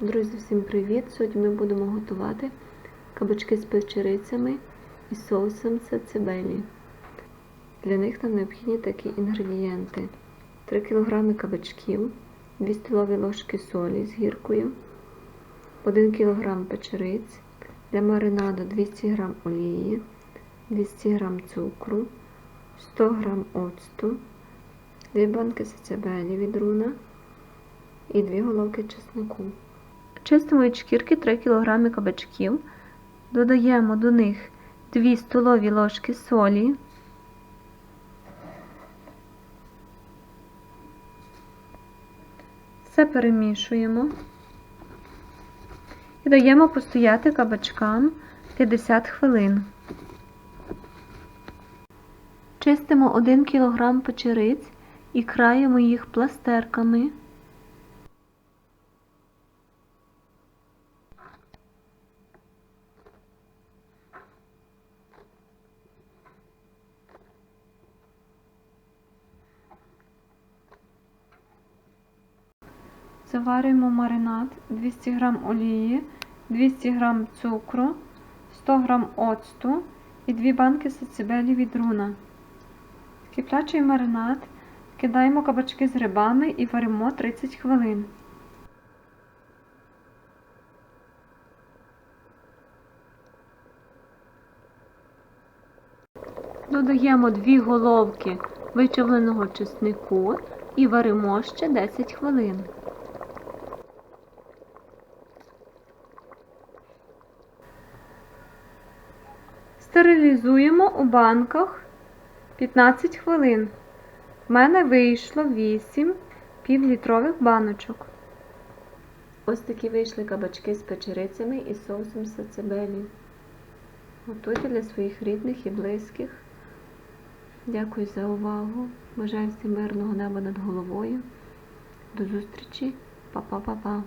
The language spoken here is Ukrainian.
Друзі, всім привіт! Сьогодні ми будемо готувати кабачки з печерицями і соусом сацебелі. Для них нам необхідні такі інгредієнти: 3 кг кабачків, 2 столові ложки солі з гіркою, 1 кг печериць, для маринаду 200 г олії, 200 г цукру, 100 г оцту, 2 банки сацебелі від руна і 2 головки чеснику. Чистимо від шкірки 3 кг кабачків, додаємо до них 2 столові ложки солі, все перемішуємо і даємо постояти кабачкам 50 хвилин. Чистимо 1 кг печериць і краємо їх пластерками. Заварюємо маринад 200 г олії, 200 г цукру, 100 г оцту і 2 банки сацебелі від руна. Киплячий маринад кидаємо кабачки з грибами і варимо 30 хвилин. Додаємо 2 головки вичавленого чеснику і варимо ще 10 хвилин. Стерилізуємо у банках 15 хвилин. В мене вийшло 8 півлітрових баночок. Ось такі вийшли кабачки з печерицями і соусом сацебелі. Готуйте для своїх рідних і близьких. Дякую за увагу. Бажаю всім мирного неба над головою. До зустрічі. Па-па-па-па.